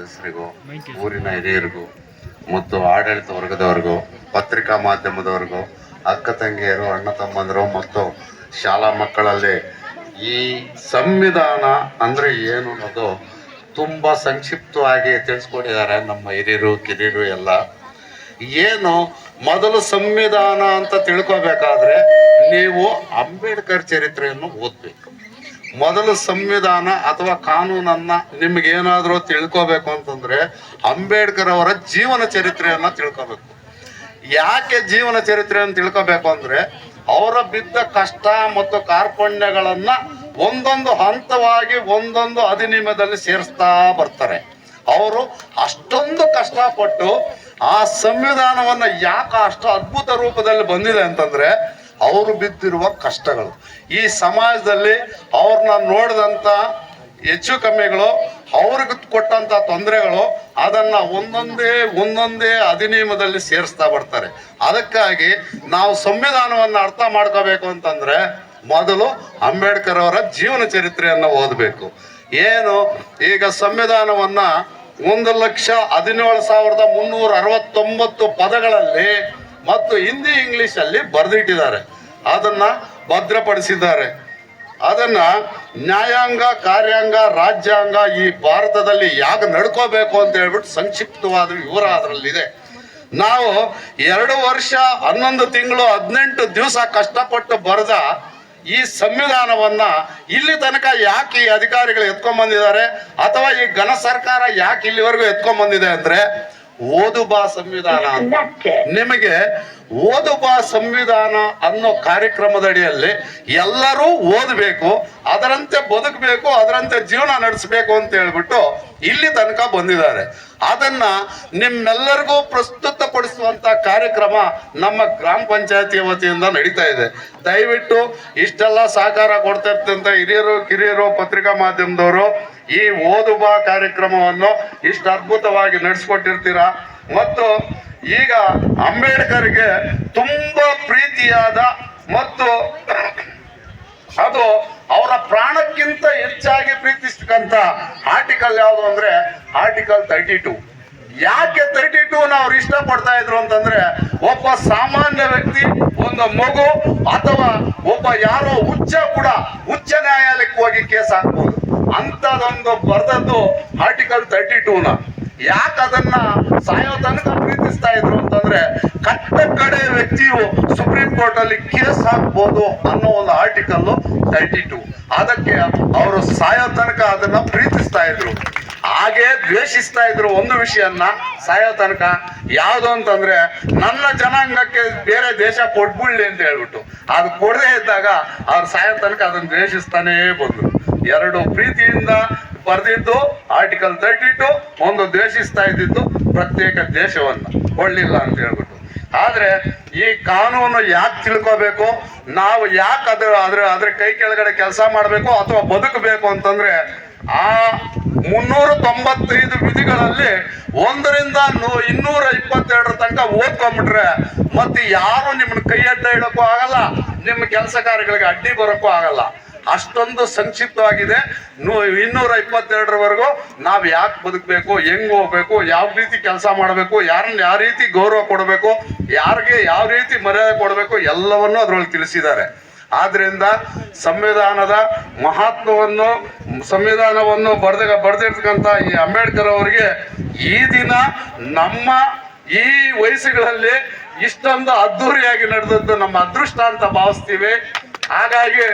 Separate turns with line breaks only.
ಸದಸ್ಯರಿಗೂ ಊರಿನ ಹಿರಿಯರಿಗೂ ಮತ್ತು ಆಡಳಿತ ವರ್ಗದವರಿಗೂ ಪತ್ರಿಕಾ ಮಾಧ್ಯಮದವರಿಗೂ ಅಕ್ಕ ತಂಗಿಯರು ಅಣ್ಣ ತಮ್ಮಂದರು ಮತ್ತು ಶಾಲಾ ಮಕ್ಕಳಲ್ಲಿ ಈ ಸಂವಿಧಾನ ಅಂದರೆ ಏನು ಅನ್ನೋದು ತುಂಬ ಸಂಕ್ಷಿಪ್ತವಾಗಿ ತಿಳಿಸ್ಕೊಟ್ಟಿದ್ದಾರೆ ನಮ್ಮ ಹಿರಿಯರು ಕಿರಿಯರು ಎಲ್ಲ. ಏನು ಮೊದಲು ಸಂವಿಧಾನ ಅಂತ ತಿಳ್ಕೊಬೇಕಾದ್ರೆ ನೀವು ಅಂಬೇಡ್ಕರ್ ಚರಿತ್ರೆಯನ್ನು ಓದ್ಬೇಕು. ಮೊದಲು ಸಂವಿಧಾನ ಅಥವಾ ಕಾನೂನನ್ನ ನಿಮ್ಗೆ ಏನಾದರೂ ತಿಳ್ಕೋಬೇಕು ಅಂತಂದ್ರೆ ಅಂಬೇಡ್ಕರ್ ಅವರ ಜೀವನ ಚರಿತ್ರೆಯನ್ನ ತಿಳ್ಕೋಬೇಕು. ಯಾಕೆ ಜೀವನ ಚರಿತ್ರೆಯನ್ನು ತಿಳ್ಕೋಬೇಕು ಅಂದ್ರೆ ಅವರ ಬಿದ್ದ ಕಷ್ಟ ಮತ್ತು ಕಾರ್ಪಣ್ಯಗಳನ್ನ ಒಂದೊಂದು ಹಂತವಾಗಿ ಒಂದೊಂದು ಅಧಿನಿಯಮದಲ್ಲಿ ಸೇರಿಸ್ತಾ ಬರ್ತಾರೆ. ಅವರು ಅಷ್ಟೊಂದು ಕಷ್ಟಪಟ್ಟು ಆ ಸಂವಿಧಾನವನ್ನ ಯಾಕೆ ಅಷ್ಟು ಅದ್ಭುತ ರೂಪದಲ್ಲಿ ಬಂದಿದೆ ಅಂತಂದ್ರೆ ಅವರು ಬಿದ್ದಿರುವ ಕಷ್ಟಗಳು. ಈ ಸಮಾಜದಲ್ಲಿ ಅವ್ರನ್ನ ನೋಡಿದಂಥ ಹೆಚ್ಚು ಕಮ್ಮಿಗಳು, ಅವ್ರಿಗೆ ಕೊಟ್ಟಂತ ತೊಂದರೆಗಳು ಅದನ್ನ ಒಂದೊಂದೇ ಒಂದೊಂದೇ ಅಧಿನಿಯಮದಲ್ಲಿ ಸೇರಿಸ್ತಾ ಬರ್ತಾರೆ. ಅದಕ್ಕಾಗಿ ನಾವು ಸಂವಿಧಾನವನ್ನ ಅರ್ಥ ಮಾಡ್ಕೋಬೇಕು ಅಂತಂದ್ರೆ ಮೊದಲು ಅಂಬೇಡ್ಕರ್ ಅವರ ಜೀವನ ಚರಿತ್ರೆಯನ್ನು ಓದಬೇಕು. ಏನು? ಈಗ ಸಂವಿಧಾನವನ್ನ ಒಂದು ಲಕ್ಷ ಹದಿನೇಳು ಸಾವಿರದ ಮುನ್ನೂರ ಅರವತ್ತೊಂಬತ್ತು ಪದಗಳಲ್ಲಿ ಮತ್ತು ಹಿಂದಿ ಇಂಗ್ಲಿಷ್ ಅಲ್ಲಿ ಬರೆದಿಟ್ಟಿದ್ದಾರೆ. ಅದನ್ನ ಭದ್ರಪಡಿಸಿದ್ದಾರೆ. ಅದನ್ನ ನ್ಯಾಯಾಂಗ, ಕಾರ್ಯಾಂಗ, ರಾಜ್ಯಾಂಗ ಈ ಭಾರತದಲ್ಲಿ ಯಾಕೆ ನಡ್ಕೋಬೇಕು ಅಂತ ಹೇಳ್ಬಿಟ್ಟು ಸಂಕ್ಷಿಪ್ತವಾದ ವಿವರ ಅದರಲ್ಲಿದೆ. ನಾವು ಎರಡು ವರ್ಷ, ಹನ್ನೊಂದು ತಿಂಗಳು, ಹದಿನೆಂಟು ದಿವಸ ಕಷ್ಟಪಟ್ಟು ಬರೆದ ಈ ಸಂವಿಧಾನವನ್ನ ಇಲ್ಲಿ ತನಕ ಯಾಕೆ ಈ ಅಧಿಕಾರಿಗಳು ಎತ್ಕೊಂಡ್ ಬಂದಿದ್ದಾರೆ? ಅಥವಾ ಈ ಘನ ಸರ್ಕಾರ ಯಾಕೆ ಇಲ್ಲಿವರೆಗೂ ಎತ್ಕೊಂಡ್ ಬಂದಿದೆ ಅಂದ್ರೆ ಓದು ಬಾ ಸಂವಿಧಾನ ಅಂತ. ನಿಮಗೆ ಓದು ಬಾ ಸಂವಿಧಾನ ಅನ್ನೋ ಕಾರ್ಯಕ್ರಮದ ಅಡಿಯಲ್ಲಿ ಎಲ್ಲರೂ ಓದಬೇಕು ಅದರಂತೆ ಬದುಕಬೇಕು ಅದರಂತೆ ಜೀವನ ನಡೆಸಬೇಕು ಅಂತ ಹೇಳ್ಬಿಟ್ಟು ಇಲ್ಲಿ ತನಕ ಬಂದಿದ್ದಾರೆ. ಅದನ್ನ ನಿಮ್ಮೆಲ್ಲರಿಗೂ ಪ್ರಸ್ತುತಪಡಿಸುವಂತ ಕಾರ್ಯಕ್ರಮ ನಮ್ಮ ಗ್ರಾಮ ಪಂಚಾಯತಿ ವತಿಯಿಂದ ನಡೀತಾ ಇದೆ. ದಯವಿಟ್ಟು ಇಷ್ಟೆಲ್ಲ ಸಹಕಾರ ಕೊಡ್ತಾ ಇರ್ತಂತ ಹಿರಿಯರು ಕಿರಿಯರು ಪತ್ರಿಕಾ ಮಾಧ್ಯಮದವರು ಈ ಓದು ಬಾ ಕಾರ್ಯಕ್ರಮವನ್ನು ಇಷ್ಟು ಅದ್ಭುತವಾಗಿ ನಡೆಸ್ಕೊಟ್ಟಿರ್ತೀರಾ? ಮತ್ತು ಈಗ ಅಂಬೇಡ್ಕರ್ಗೆ ತುಂಬಾ ಪ್ರೀತಿಯಾದ ಮತ್ತು ಅದು ಅವರ ಪ್ರಾಣಕ್ಕಿಂತ ಹೆಚ್ಚಾಗಿ ಪ್ರೀತಿಸ್ತಕ್ಕಂಥ ಆರ್ಟಿಕಲ್ ಯಾವುದು ಅಂದ್ರೆ ಆರ್ಟಿಕಲ್ ತರ್ಟಿ ಟು ಯಾಕೆ ತರ್ಟಿ ಟೂ ಅವ್ರು ಇಷ್ಟಪಡ್ತಾ ಇದ್ರು ಅಂತಂದ್ರೆ ಒಬ್ಬ ಸಾಮಾನ್ಯ ವ್ಯಕ್ತಿ, ಒಂದು ಮಗು ಅಥವಾ ಒಬ್ಬ ಯಾರೋ ಹುಚ್ಚ ಕೂಡ ಉಚ್ಚ ನ್ಯಾಯಾಲಯಕ್ಕೆ ಹೋಗಿ ಕೇಸ್ ಹಾಕ್ಬೋದು. ಅಂತದೊಂದು ಬರ್ದದ್ದು ಆರ್ಟಿಕಲ್ ತರ್ಟಿ ಟೂನ ಯಾಕೆ ಅದನ್ನ ಸಾಯೋ ತನಕ ಪ್ರೀತಿಸ್ತಾ ಇದ್ರು ಅಂತಂದ್ರೆ ಕಟ್ಟ ಕಡೆ ವ್ಯಕ್ತಿಯು ಸುಪ್ರೀಂ ಕೋರ್ಟ್ ಅಲ್ಲಿ ಕೇಸ್ ಹಾಕ್ಬೋದು ಅನ್ನೋ ಒಂದು ಆರ್ಟಿಕಲ್ ತರ್ಟಿ ಟೂ ಅದಕ್ಕೆ ಅವರು ಸಾಯೋ ತನಕ ಅದನ್ನ ಪ್ರೀತಿಸ್ತಾ ಇದ್ರು. ಹಾಗೆ ದ್ವೇಷಿಸ್ತಾ ಇದ್ರು ಒಂದು ವಿಷಯನ್ನ ಸಾಯೋ ತನಕ. ಯಾವುದು ಅಂತಂದ್ರೆ, ನನ್ನ ಜನಾಂಗಕ್ಕೆ ಬೇರೆ ದೇಶ ಕೊಟ್ಬಿಡ್ಲಿ ಅಂತ ಹೇಳ್ಬಿಟ್ಟು. ಅದು ಕೊಡದೇ ಇದ್ದಾಗ ಅವ್ರು ಸಾಯೋ ತನಕ ಅದನ್ನ ದ್ವೇಷಿಸ್ತಾನೇ ಬಂದ್ರು. ಎರಡು ಪ್ರೀತಿಯಿಂದ ಬರೆದಿದ್ದು ಆರ್ಟಿಕಲ್ ತರ್ಟಿ ಟು ಒಂದು ದ್ವೇಷಿಸ್ತಾ ಇದ್ದಿದ್ದು ಪ್ರತ್ಯೇಕ ದೇಶವನ್ನ ಕೊಳ್ಳಿಲ್ಲ ಅಂತ ಹೇಳ್ಬಿಟ್ಟು. ಆದ್ರೆ ಈ ಕಾನೂನು ಯಾಕೆ ತಿಳ್ಕೋಬೇಕು? ನಾವು ಯಾಕೆ ಅದ್ರ ಅದ್ರ ಅದ್ರ ಕೈ ಕೆಳಗಡೆ ಕೆಲಸ ಮಾಡಬೇಕು ಅಥವಾ ಬದುಕಬೇಕು ಅಂತಂದ್ರೆ ಆ ಮುನ್ನೂರ ತೊಂಬತ್ತೈದು ವಿಧಿಗಳಲ್ಲಿ ಒಂದರಿಂದ ಇನ್ನೂರ ಇಪ್ಪತ್ತೆರಡರ ತನಕ ಓದ್ಕೊಂಬಿಟ್ರೆ ಮತ್ತೆ ಯಾರು ನಿಮ್ಮನ್ನ ಕೈ ಅಡ್ಡ ಇಡಕ್ಕೂ ಆಗಲ್ಲ, ನಿಮ್ಮ ಕೆಲಸ ಕಾರ್ಯಗಳಿಗೆ ಅಡ್ಡಿ ಬರೋಕ್ಕೂ ಆಗಲ್ಲ. ಅಷ್ಟೊಂದು ಸಂಕ್ಷಿಪ್ತವಾಗಿದೆ. ಇನ್ನೂರ ಇಪ್ಪತ್ತೆರಡರವರೆಗೂ ನಾವು ಯಾಕೆ ಬದುಕಬೇಕು, ಹೆಂಗ್ ಹೋಗ್ಬೇಕು, ಯಾವ ರೀತಿ ಕೆಲಸ ಮಾಡಬೇಕು, ಯಾರನ್ನ ಯಾವ ರೀತಿ ಗೌರವ ಕೊಡಬೇಕು, ಯಾರಿಗೆ ಯಾವ ರೀತಿ ಮರ್ಯಾದೆ ಕೊಡಬೇಕು ಎಲ್ಲವನ್ನೂ ಅದರೊಳಗೆ ತಿಳಿಸಿದ್ದಾರೆ. ಆದ್ರಿಂದ ಸಂವಿಧಾನದ ಮಹತ್ವವನ್ನು ಸಂವಿಧಾನವನ್ನು ಬರೆದ ಬರೆದಿರ್ತಕ್ಕಂಥ ಈ ಅಂಬೇಡ್ಕರ್ ಅವರಿಗೆ ಈ ದಿನ ನಮ್ಮ ಈ ವಯಸ್ಸುಗಳಲ್ಲಿ ಇಷ್ಟೊಂದು ಅದ್ಧೂರಿಯಾಗಿ ನಡೆದದ್ದು ನಮ್ಮ ಅದೃಷ್ಟ ಅಂತ ಭಾವಿಸ್ತೀವಿ. ಹಾಗಾಗಿ